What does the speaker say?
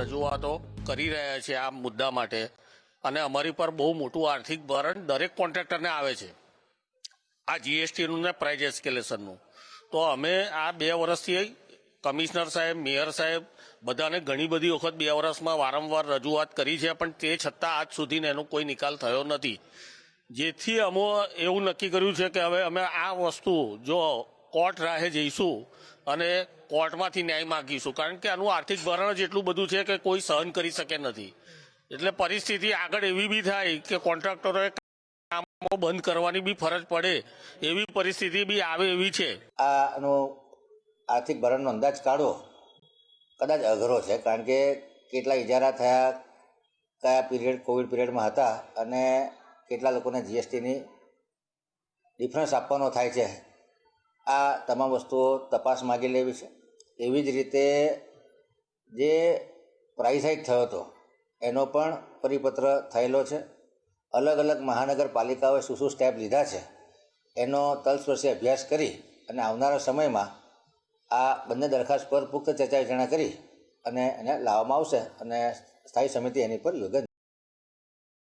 રજૂઆતો કરી રહ્યા છે આ મુદ્દા માટે. અને અમારી પર બહુ મોટું આર્થિક ભારણ દરેક કોન્ટ્રાક્ટરને આવે છે. આ જીએસટીનું ને પ્રાઇઝ એસ્કેલેશનનું તો અમે આ બે વર્ષથી કમિશનર સાહેબ, મેયર સાહેબ બધાને ઘણી બધી વખત બે વર્ષમાં વારંવાર રજૂઆત કરી છે, પણ તે છતાં આજ સુધીને એનો કોઈ નિકાલ થયો નથી. જેથી અમે એવું નક્કી કર્યું છે કે હવે અમે આ વસ્તુ જો કોર્ટ રાહે જઈશું અને કોર્ટમાંથી ન્યાય માગીશું. કારણ કે આનું આર્થિક ભરણ જ એટલું બધું છે કે કોઈ સહન કરી શકે નથી. એટલે પરિસ્થિતિ આગળ એવી બી થાય કે કોન્ટ્રાક્ટરોએ કામો બંધ કરવાની બી ફરજ પડે, એવી પરિસ્થિતિ બી આવે એવી છે. આનો આર્થિક ભરણનો અંદાજ કાઢવો કદાચ અઘરો છે, કારણ કે કેટલા ઇજારા થયા, કયા પીરિયડ, કોવિડ પીરિયડમાં હતા અને કેટલા લોકોને જીએસટીની ડિફરન્સ આપવાનો થાય છે. આ તમામ વસ્તુઓ તપાસ માગી લેવી છે. એવી જ રીતે જે પ્રાઇસ હાઇક થયો હતો, એનો પણ પરિપત્ર થયેલો છે. અલગ અલગ મહાનગરપાલિકાઓએ શું શું સ્ટેપ લીધા છે, એનો તલસ્પર્શી અભ્યાસ કરી અને આવનારા સમયમાં આ બંને દરખાસ્ત પર પુખ્ત ચર્ચા વિચારણા કરી અને એને લાવવામાં આવશે અને સ્થાયી સમિતિ એની પર યોગ્ય